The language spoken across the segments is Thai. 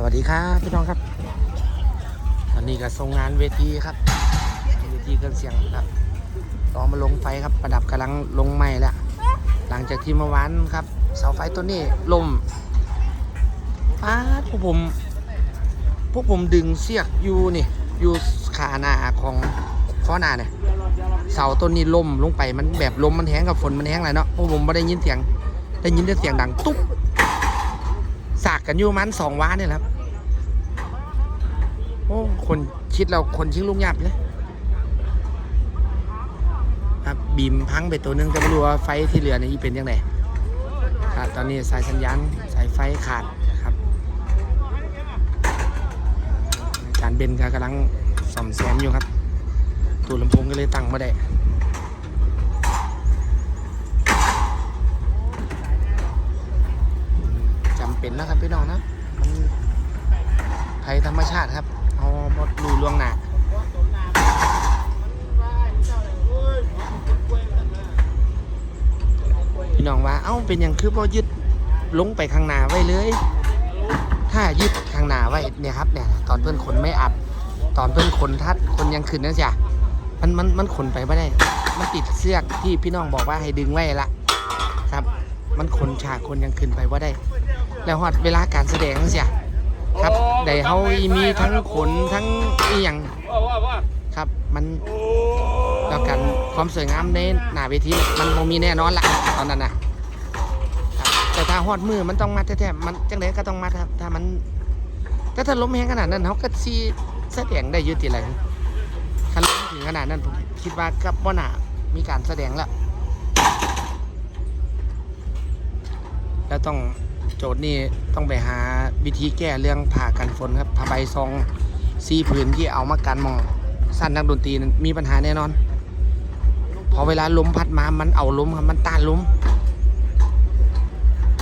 สวัสดีครับพี่น้องครับ ตอนนี้ก็ทรงงานเวทีครับ เวทีเครื่องเสียงครับต่อมาลงไฟครับประดับกำลังลงใหม่แล้วหลังจากที่เมื่อวานครับ เสาไฟต้นนี้ล่มป้าพวกผม พวกผมดึงเสียกอยู่นี่อยู่ขาหน้าของข้อหน้าเนี่ยเสาต้นนี้ล่มลงไปมันแบบลมมันแห้งกับฝนมันแห้งอะไรเนาะพวกผมไม่ได้ยินเสียงได้ยินแต่เสียงดังตุ๊บ สากกันอยู่มันสองว้าเนี่ยครับ โอ้คนคิดเราคนชิงลุงหยับเลยครับบีมพังไปตัวหนึงแต่ไม่รู้ว่าไฟที่เหลือนี่เป็นยังไงครับตอนนี้สายสัญญาณสายไฟขาดครับอาจารย์เบนก็กำลังซ่อมแซมอยู่ครับตู้ลำโพงก็เลยตั้งมาได้ จำเป็ นะครับพี่น้องนะมันภัยธรรมชาติครับเอาบดรูล่วงหนาพี่น้องว่าเอ้าเป็นอย่างคือพอยึดลงไปข้างหน้าไว้เลย ถ้ายึดข้างหน้าไว้เนี่ยครับเนี่ยตอนเพื่อนขนไม่อัด ตอนเพื่อนขนทัดคนยังขึ้นนั่นจ้ะมันมันมันขนไปไม่ได้ มันติดเสือกที่พี่น้องบอกว่าให้ดึงไว้ละครับ มันขนฉากคนยังขึ้นไปว่าได้ แล้วฮอดเวลาการแสดงเสียครับได้เฮามีทั้งขนทั้งอีหยังครับมันแล้วกันความสวยงามในหน้าเวทีมันบ่มีแน่นอนละตอนนั้นนะครับแต่ถ้าฮอดมือมันต้องมัดแท้ๆมันจังไดก็ต้องมัดครับถ้ามันแต่ถ้าล้มแห้งขนาดนั้นเขาก็สิแสดงได้อยุติไรถ้าล้มถึงขนาดนั้นผมคิดว่ากับบ่น่ามีการแสดงแล้วแล้วต้อง โจทย์นี่ต้องไปหาวิธีแก้เรื่องผ่ากันฝนครับผ้าใบซองซีผืนที่เอามากันหมองสั้นนักดนตรีมีปัญหาแน่นอน พอเวลาลมพัดมามันเอาลมครับมันต้านลม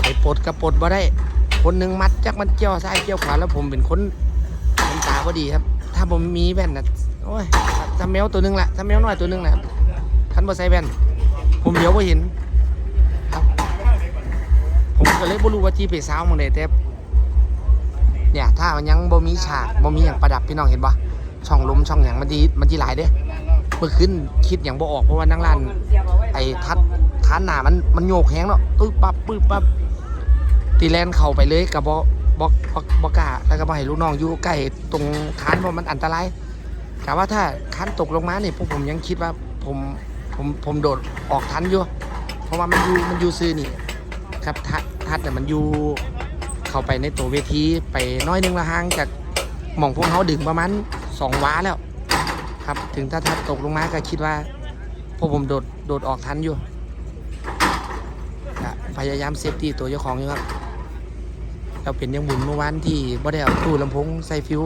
ไปปลดกับปลดบ่ได้ คนหนึ่งมัดจักมันเกี่ยวซ้ายเกี่ยวขวาแล้วผมเป็นคนมันตาพอดีครับ ถ้าผมมีแว่นนะโอ้ยถ้าแมวตัวหนึงแหละถ้าแมวน้อยตัวหนึงแหละท่านบ่ใส่แว่น ผมเดี๋ยวบ่เห็น บ่รู้ว่าที่ไปซ้าวหมึงได้แต่เนี่ยถ้ามันยังบ่มีฉากบ่มีอย่างประดับพี่น้องเห็นปะช่องลมช่องอย่างมันดีมันดีหลายเด้เมื่อคืนคิดอย่างบ่ออกเพราะว่านั่งร้านไอ้ทัดทานหนามันมันโยกแห้งเนาะปึ๊บปั๊บปึ๊บปั๊บตีแลนเข้าไปเลยกับบ่บ่บ่บ่กล้าแล้วก็บ่ให้ลูกน้องอยู่ใกล้ตรงคานเพราะมันอันตรายแต่ว่าถ้าคานตกลงมาเนี่ยพวกผมยังคิดว่าผมผมผมโดดออกทันอยู่ เพราะว่ามันอยู่มันอยู่ซื่อนี่ครับ ทัดทัดเนี่ยมันอยู่เข้าไปในตัวเวทีไปน้อยนึงละห่างจากหม่องพวกเขาดึงประมาณสองว้าแล้ว ครับถึงถ้าทัดตกลงมาก็คิดว่าพวกผมโดดโดดออกทันอยู่พยายามเซฟตี้ตัวเจ้าของอยู่ครับเราเป็นยังบุญเมื่อวานที่บ่ได้เอาตู้ลำโพงใส่ฟิว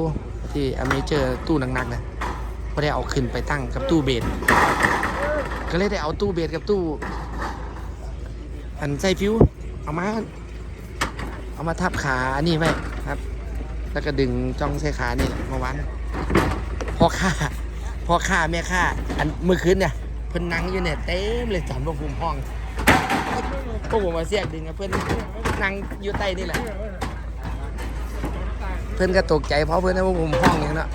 ที่อเมเจอร์ตู้หนักๆนะบ่ได้เอาขึ้นไปตั้งกับตู้เบสก็เลยได้เอาตู้เบสกับตู้อันใส่ฟิว เอามา เอามาทับขาอันนี้ไว้ครับ แล้วก็ดึงจ้องใส่ขานี่เมื่อวานพ่อข้าพ่อข้าแม่ข้าอันเมื่อคืนเนี่ยเพิ่นนั่งอยู่เนี่ยเต็มเลยจำพวกภูมิห้องพวกผมมาเสียกดึงอะเพิ่อนนั่งอยู่ใต้นี่แหละ เพิ่อนก็ตกใจเพราะเพิ่อนให้พวกผมห้องอย่างเนาะ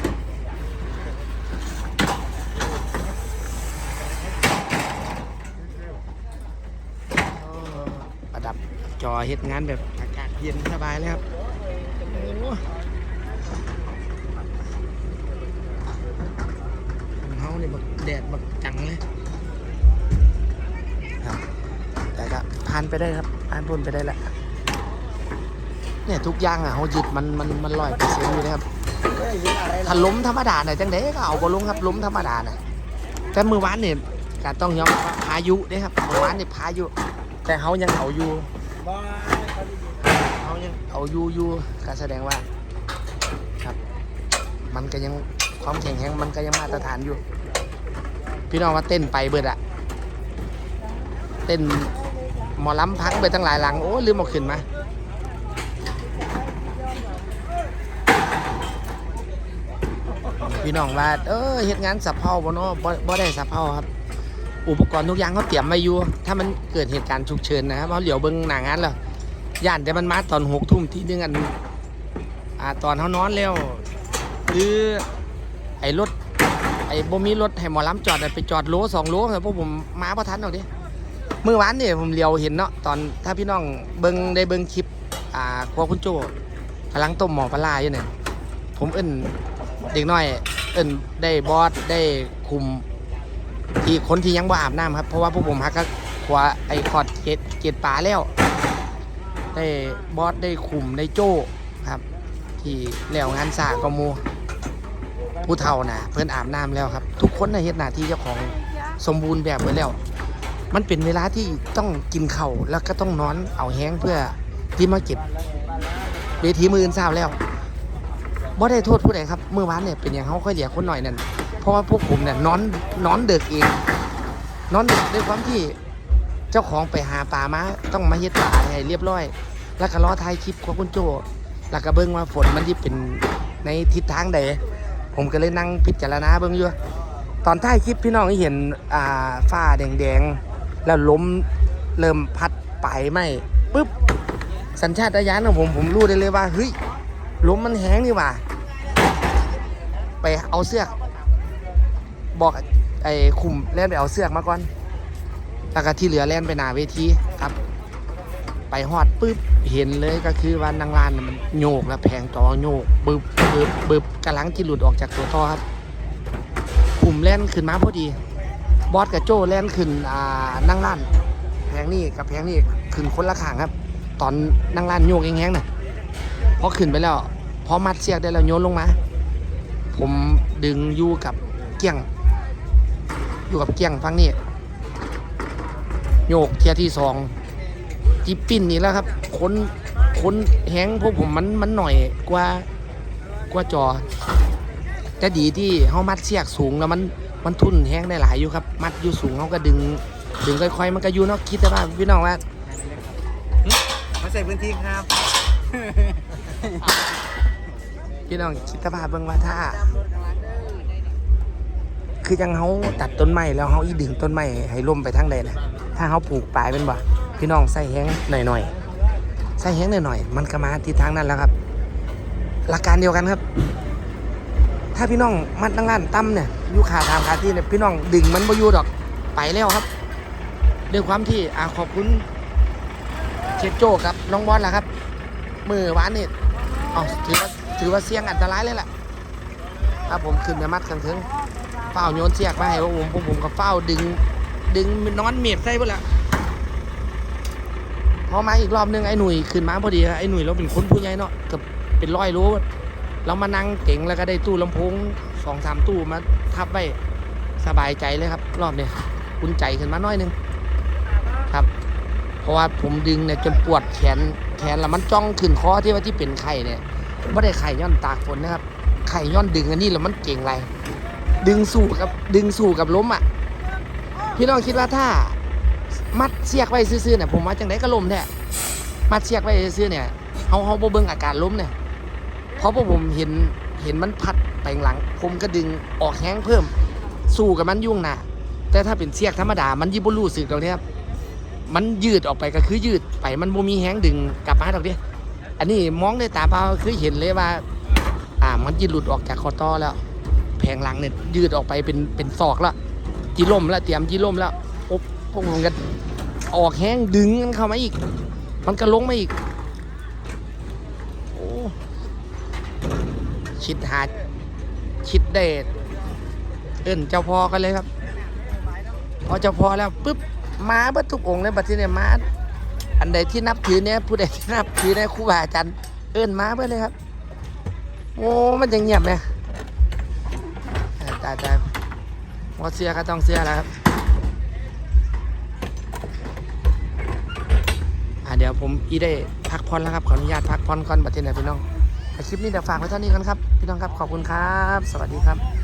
ดับ จอเฮ็ดงานแบบอากาศเย็นสบายเลยครับโอ้เฮานี่บักแดดบักจังเลยครับแต่ก็ผ่านไปได้ครับผ่านพ้นไปได้แหละเนี่ยทุกอย่างอะเฮายึดมันมันมันร้อยเปอร์เซ็นต์อยู่เลยครับถ้าล้มธรรมดาเนี่ยจังไดก็เอาบ่ลงครับล้มธรรมดาน่ะแต่มือวานเนี่ยก็ต้องยอมว่าพายุเด้ครับมือวานเนี่ยพายุ แต่เขายังเอาอยู่ เขายังเอายูยู่ก็แสดงว่าครับ มันก็ยังความแข็งแรงมันก็ยังมาตรฐานอยู่ พี่น้องว่าเต้นไปเบิดอะเต้นหมอลำพังไปตั้งหลายหลัง โอ้ลืมเอาขึ้นมาพี่น้องว่า เออเฮ็ดงานสับเพาบ่เนาะบ่บ่ได้สับเพาครับ อุปกรณ์ทุกอย่างเขาเตรียมไว้อยู่ ถ้ามันเกิดเหตุการณ์ฉุกเฉินนะครับเขาเหลียวเบิ่งหน้างานแล้วย่านแต่มันมาตอนหกทุ่มที่นึงอันอ่าตอนเขานอนแล้วหรือไอ้รถไอ้บ่มีรถให้หมอลำจอดไปจอดโลสองโลแต่พวกผมมาพอทันหรอกดิเมื่อวานเนี่ยผมเลียวเห็นเนาะตอนถ้าพี่น้องเบิงได้เบิงคลิปอ่าครัวคุณโจกำลังต้มหมอปลาร้าอยู่เนี่ยผมเอิ้นเด็กน้อย เอิ้นได้บอสได้คุม ที่คนที่ยังบ่อาบน้ำครับ เพราะว่าพวกผมฮักก็ขวาไอคอดเกตเกตปลาแล้วได้บอสได้คุมได้โจ้ครับ ที่แล้วงานสากมูผู้เฒ่านะเพื่อนอาบน้ำแล้วครับ ทุกคนในเฮ็ดหน้าที่เจ้าของสมบูรณ์แบบไว้แล้ว มันเป็นเวลาที่ต้องกินเข่าแล้วก็ต้องนอนเอาแห้งเพื่อที่มาเก็บเวทีมืออื่นเศร้าแล้วบ่ได้โทษผู้ใดครับเมื่อวานเนี่ยเป็นอย่างเขาค่อยเหลียคนหน่อยนั่น เพราะว่าพวกผมเนี่ยนอนนอนเดึกเองนอนดึกด้วยความที่เจ้าของไปหาปลามาต้องมาเฮ็ดปลาให้เรียบร้อย แล้วก็รอถ่ายคลิปของคุณโจแล้วก็เบิ่งว่าฝนมันที่เป็นในทิศทางใดผมก็เลยนั่งพิจารณาเบิ่งอยู่ตอนถ่ายคลิปพี่น้องเห็นอ่าฟ้าแดงๆ แล้วล้มเริ่มพัดไปไหมปุ๊บสัญชาตญาณของผมผมรู้ได้เลยว่าเฮ้ยล้มมันแห้งนี่ว่าไปเอาเสื้อ บอกไอ้คุมแล่นไปเอาเสื้อกมาก่อนแล้วก็ที่เหลือแล่นไปหนาเวทีครับ ไปฮอดปุ๊บเห็นเลยก็คือว่านางลานมันโยกแล้วแผงจอโยกบึบบึบบึบกำลังจิหลุดออกจากตัวท่อครับกลุ่มแล่นขึ้นมาพอดี บอสกับโจ้แล่นขึ้นอ่านางลานแผงนี่กับแผงนี่ขึ้นคนละข้างครับ ตอนนางลานโยกแห้งๆน่ะพอขึ้นไปแล้วพอมัดเสียกได้แล้วโยนลงมา ผมดึงยู่กับเกี้ยง อยู่กับเกี้ยงฟังนี่โยกเทียที่สองจีปิ้นนี่แหล้วครับคนคนแห้งพวกผมมันมันหน่อยกว่ากว่าจอแต่ดีที่เขามัดเสียกสูงแล้วมันมันทุนแห้งได้หลายอยู่ครับ มัดอยู่สูงเขาก็ดึง ดึงค่อยๆ มันก็อยู่เนาะคิดแต่ว่าพี่น้องว่ามาใส่พื้นที่ครับ พี่น้องคิดสภาพเบิ่งว่าถ้า คือยังเขาตัดต้นไม้แล้วเขาอีดึงต้นไม้ให้ล่มไปทางใดนะถ้าเขาปลูกปลายเป็นบ่พี่น้องใส่แห้งหน่อยๆใส่แห้งหน่อยๆมันก็มาทิศทางนั้นแล้วครับ หลักการเดียวกันครับ ถ้าพี่น้องมัดนั่งร้านตั้มเนี่ยยูขาทางขาที่เนี่ยพี่น้องดึงมันบ่อยู่ดอกไปแล้วครับด้วยความที่อ่าขอบคุณเชฟโจ้ครับน้องบอสล่ะครับ มือวานนี่เอถือว่าถือว่าเสี่ยงอันตรายเลยแหละครับผมขึ้นไปมัดกันถึง เฝ้าโยนเสียกมาให้พวกผมพวกผมก็เฝ้าดึง ดึงนอนเมียบใส่เพื่อละพอมาอีกรอบนึงไอ้หนุ่ยขึ้นมาพอดีไอ้หนุ่ยเราเป็นคนผู้ใหญ่เนาะกือบเป็นร้อยโลเรามานั่งเก่งแล้วก็ได้ตู้ลำโพงสองสามตู้มาทับไว้สบายใจเลยครับ รอบเนี้ยอุ่นใจขึ้นมาหน้อยนึงครับ เพราะว่าผมดึงเนี่ยจนปวดแขนแขนแล้วมันจ้องขึ้นคอที่ว่าที่เป็นไข่เนี่ยไม่ได้ไข่ย้อนตากฝนนะครับไข่ย้อนดึงอันนี้แล้วมันเก่งไร ดึงสู้กับดึงสู้กับล้มอะ พี่น้องคิดว่าถ้า มัดเสียกไว้ซื่อๆเนี่ยผมว่าจังไดก็ล้มแท้มัดเสียกไว้ซื่อๆเนี่ยเฮาเฮาบ่เบิ่งอาการล้มเนี่ยเพราะพวกผมเห็นเห็นมันพัดไปข้างหลัง ผมก็ดึงออกแห้งเพิ่ม สู้กับมันยุ่งนะแต่ถ้าเป็นเสียกธรรมดามันยิบรู้สึกดอกเนี่ยครับมันยืดออกไปก็คือยืดไปมันบ่มีแห้งดึงกลับมาดอกเดียอันนี้มองด้วยตาเปล่าคือเห็นเลยว่า อ่ามันจะหลุดออกจากคอต้อแล้ว แผงหลังเนี่ยยืดออกไปเป็นเป็นศอกแล้วจีล่มแล้วเตรียมจีล่มแล้วโอ๊บพวกมันก็ออกแห้งดึงกันเข้ามาอีก มันก็ลงมาอีกโอ้ชิดหาชิดเดชเอิ้นเจ้าพ่อกันเลยครับพอเจ้าพ่อแล้วปุ๊บมาบิดทุกองค์เลยบัดทีเนี่ยมาอันใดที่นับถือเนี่ยผู้ใดที่นับถือเนี่ยครูบาอาจารย์เอิ้นมาเบิดเลยครับ โอ้มันจะเงียบไห มตายตายหมดเสื้อก็ต้องเสื้อแล้วครับอะเดี๋ยวผมอีได้พักผ่อนแล้วครับขออนุญาตพักผ่อนก่อนบัดทีเนี่ยพี่น้องคลิปนี้เดี๋ยวฝากไว้เท่านี้กันครับ พี่น้องครับขอบคุณครับ สวัสดีครับ